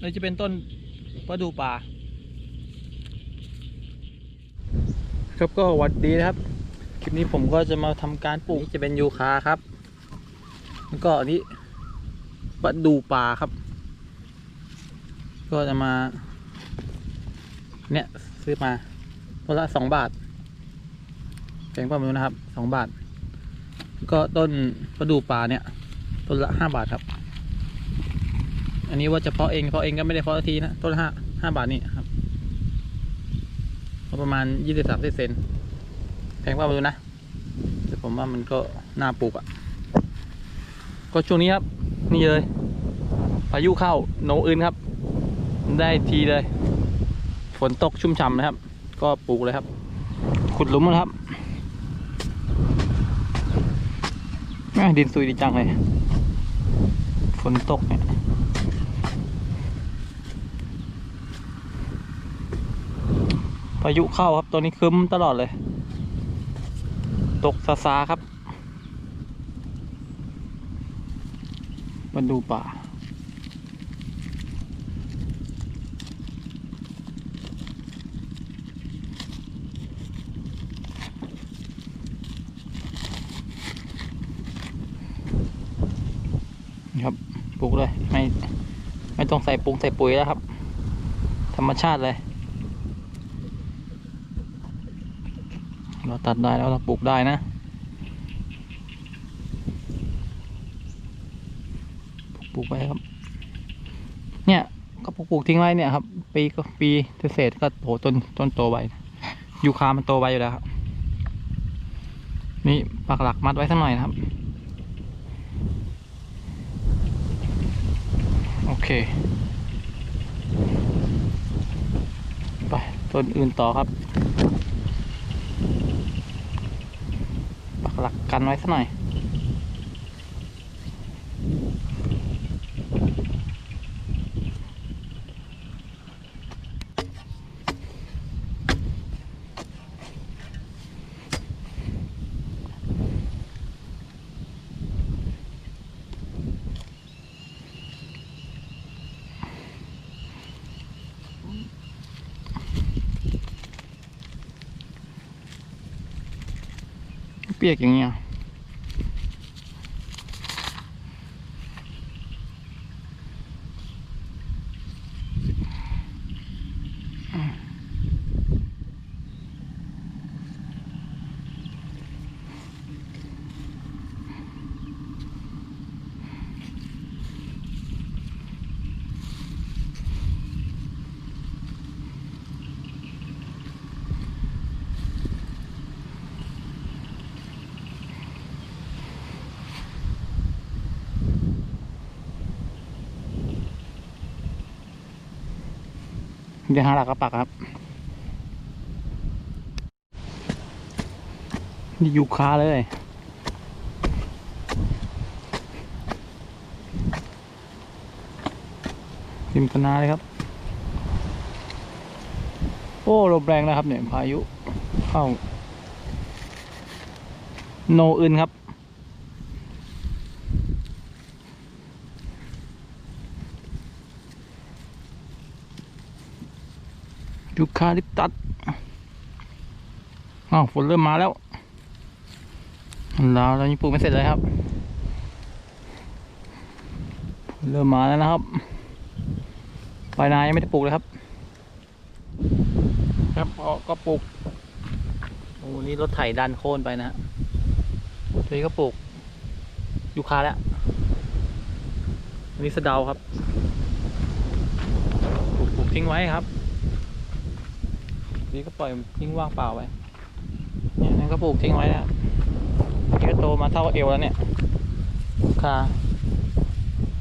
เลยจะเป็นต้นประดูป่า ครับก็วัดดีนะครับ คลิปนี้ผมก็จะมาทำการปลูกจะเป็นยูคาครับ แล้วก็อันนี้ประดูป่าครับ ก็จะมา เนี่ยซื้อมาต้นละสองบาทแพงกว่าไม่รู้นะครับสองบาท ก็ต้นประดูป่าเนี่ยต้นละห้าบาทครับ อันนี้ว่าจะเพาะเองเพาะเองก็ไม่ได้เพาะทีนะต้นห้าห้าบาทนี่ครับก็ประมาณยี่สิบสามสิบเซนแพงกว่าไม่รู้นะ แต่ผมว่ามันก็น่าปลูกอะ่ะ ก็ช่วงนี้ครับ นี่เลยพายุเข้าโนอื่นครับ ได้ทีเลย ฝนตกชุ่มฉ่ำนะครับ ก็ปลูกเลยครับ ขุดหลุมนะครับแม่ดินซุยดีจังเลย ฝนตกเนี่ย พายุเข้าครับตัวนี้คึ้มตลอดเลย ตกซาซาครับมาดูป่านะครับปลูกเลย ไม่ ไม่ต้องใส่ปุงใส่ปุ๋ยแล้วครับ ธรรมชาติเลย เราตัดได้แล้วเราปลูกได้นะ ปลูกไปครับ เนี่ยก็ปลูกปลูกทิ้งไว้เนี่ยครับ ปีก็ปีเศษก็โหต้นต้นโตไวยูคามันโตไวอยู่แล้วครับ นี่ปักหลักมัดไว้สักหน่อยนะครับ โอเค ไปต้นอื่นต่อครับ ปัก หลักกันไว้สักหน่อย เปีย เงี้ยเดี๋ยวหาหลักกระปักครับนี่ยูคาเลย ริมคณะเลยครับ โอ้ลมแรงนะครับเนี่ยพายุ เข้า โนอื่นครับ ยูคาลิปตัสอ้าวฝนเริ่มมาแล้วแล้วเรายังปลูกไม่เสร็จเลยครับ เริ่มมาแล้วนะครับปลายนายังไม่ได้ปลูกเลยครับ ครับก็ก็ปลูกโอ้นี่รถไถดันโค่นไปนะฮะตัวนี้ก็ปลูกยูคาแล้วอันนี้สะเดาครับ ปลูกปลูกทิ้งไว้ครับ นี่ก็ปล่อยทิ้งว่างเปล่าไว้เนี่ยนั่นก็ปลูกทิ้งไว้แล้วนี่ก็โตมาเท่าเอวแล้วเนี่ยคา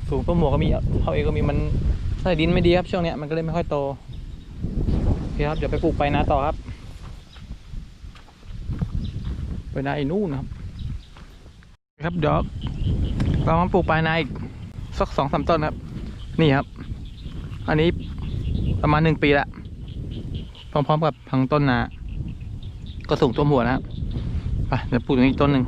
สูงต้นหมวกก็มีเท่าเอวก็มีมันใส่ดินไม่ดีครับช่วงเนี้ยมันก็เลยไม่ค่อยโตโอเคครับเดี๋ยวไปปลูกไปนาต่อครับ ไปนาไอ้นู่นนะครับ ครับเดี๋ยวเรามาปลูกปลายนาอีกสักสองสามต้นครับ นี่ครับ อันนี้ประมาณหนึ่งปีละ ร้อมๆกับพังต้นนา ก็สูงตัวมหัวนะครับไปเดี๋ยวปลูกตรงนี้อีกต้นหนึ่ง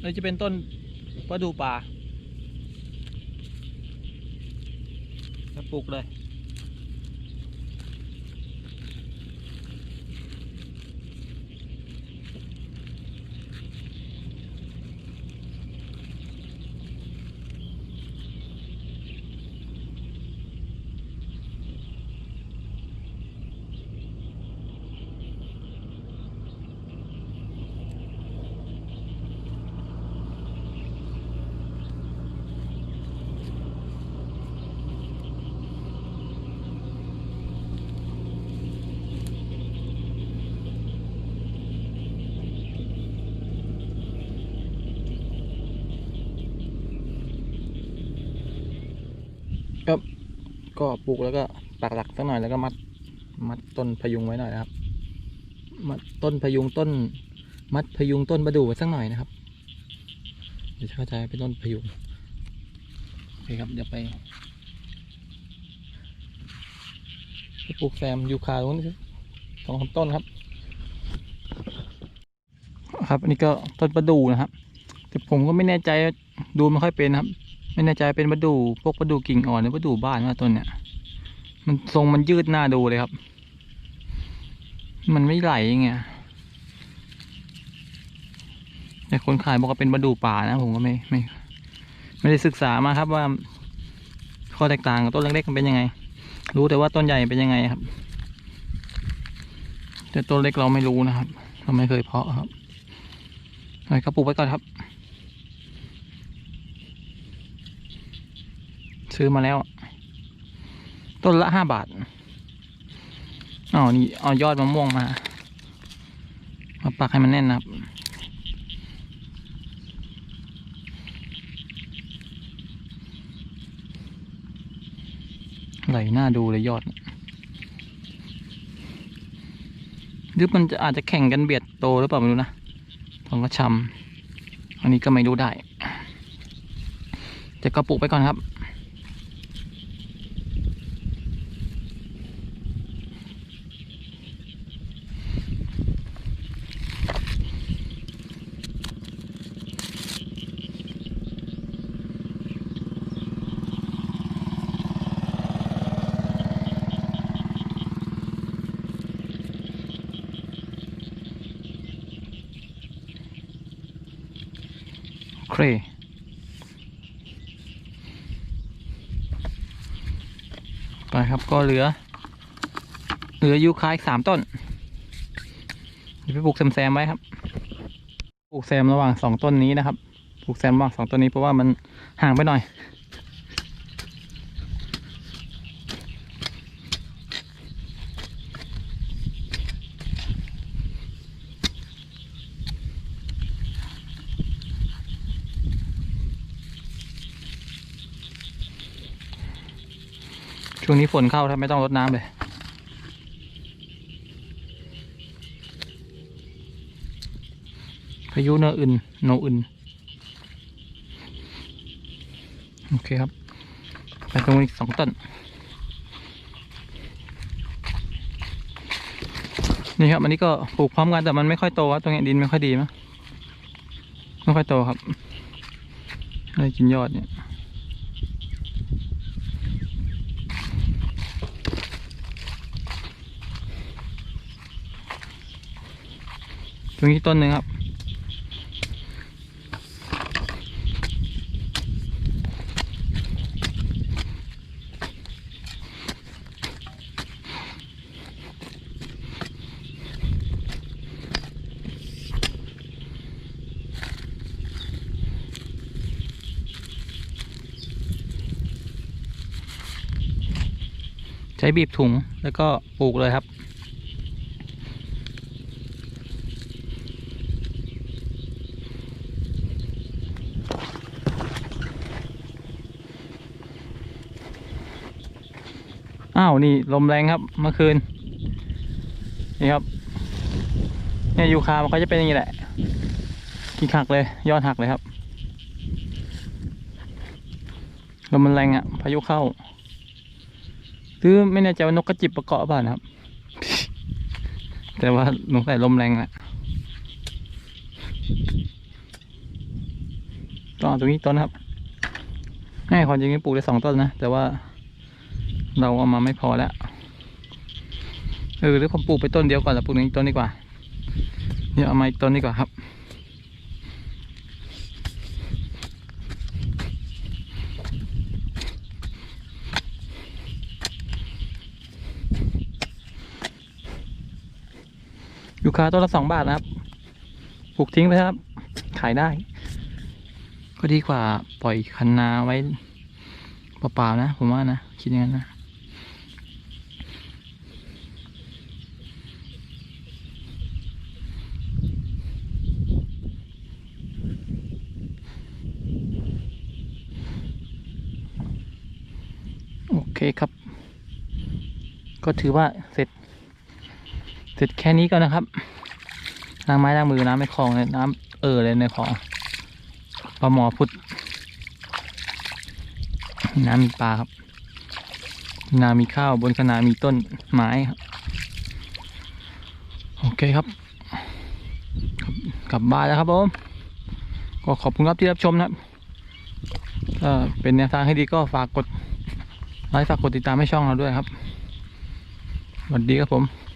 เลยจะเป็นต้นประดู่ป่าปลูกเลย ครับ ก็ปลูกแล้วก็ปักหลักสักหน่อยแล้วก็มัดมัดต้นพยุงไว้หน่อยนะครับมัดต้นพยุงต้น มัดพยุงต้นประดู่ไว้สักหน่อยนะครับเดี๋ยวเข้าใจเป็นต้นพยุงโอเคครับเดี๋ยวไปไปปลูกแซมยูคาตรงนี้สองสามต้นครับ ครับอันนี้ก็ต้นประดู่นะครับแต่ผมก็ไม่แน่ใจดูไม่ค่อยเป็นนะครับ ไม่แน่ใจเป็นประดูพวกประดูกิ่งอ่อนหรือประดูบ้านว่าต้นเนี่ย มันทรงมันยืดหน้าดูเลยครับ มันไม่ไหลไงแต่คนขายบอกว่าเป็นประดูป่านะ ผมก็ไม่ไม่ ไม่ได้ศึกษามาครับว่า ข้อแตกต่างกับต้นเล็กๆมันเป็นยังไง รู้แต่ว่าต้นใหญ่เป็นยังไงครับ แต่ต้นเล็กเราไม่รู้นะครับเราไม่เคยเพาะครับอะไรก็ปลูกไว้ก่อนครับ ซื้อมาแล้ว ต้นละห้าบาทอ๋อนี่เอายอดมะม่วงมา มาปักให้มันแน่นนะครับไหลหน้าดูเลยยอด หรือมันจะอาจจะแข่งกันเบียดโตหรือเปล่าไม่รู้นะผมก็ชำอันนี้ก็ไม่รู้ได้ จะกระปุกไปก่อนครับ เคไปครับก็เหลือ เหลือยูคาอีกสามต้นไปปลูกแซมๆไว้ครับปลูกแซมระหว่างสองต้นนี้นะครับปลูกแซมระหว่างสองต้นนี้เพราะว่ามันห่างไปหน่อย ช่วงนี้ฝนเข้าถ้าไม่ต้องรดน้ำเลยพายุเนออื่นโนอื่นโอเคครับไปตรงนี้สองต้น นี่ครับอันนี้ก็ปลูกพร้อมกันแต่มันไม่ค่อยโตครับตรงนี้ดินไม่ค่อยดีมั้งไม่ค่อยโตครับอะไรกินยอดเนี่ย ตรงนี้ต้นหนึ่งครับ ใช้บีบถุงแล้วก็ปลูกเลยครับ อ้าวนี่ลมแรงครับเมื่อคืน นี่ครับ เนี่ยยูคามันก็จะเป็นอย่างนี้แหละกิ่งหักเลย ยอดหักเลยครับลมมันแรงอะ่ะพายุเข้าหรือไม่แน่ใจว่านกกระจิบประเกาะเปล่านะครับ แต่ว่าลงใส่ลมแรงแหละต้องเอาตรงนี้ต้นครับแม่ความจริงปลูกได้สองต้นนะ แต่ว่า เราเอามาไม่พอแล้วเออหรือผมปลูกไปต้นเดียวก่อนแล้วปลูกอีกต้นดีกว่าเนี่ยเอามาอีกต้นดีกว่าครับ อยู่คาต้นละสองบาทนะครับปลูกทิ้งไปครับ ขายได้ ก็ดีกว่าปล่อยคันนาไว้เปล่าๆนะ ผมว่านะ คิดอย่างนั้นนะ โอ เคครับ ก็ถือว่าเสร็จ เสร็จแค่นี้ก่อนนะครับล้างไม้ล้างมือน้ำในคลองเลยน้ำเออเลยในคลองปลาหมอพุดน้ำมีปลาครับ นามีข้าวบนคนามีต้นไม้ครับ โอเคครับครับกลับบ้านแล้วครับผม ก็ขอบคุณครับที่รับชมนะครับถ้าเป็นแนวทางให้ดีก็ฝากกด ไลค์ฝากกดติดตามให้ช่องเราด้วยครับสวัสดีครับผม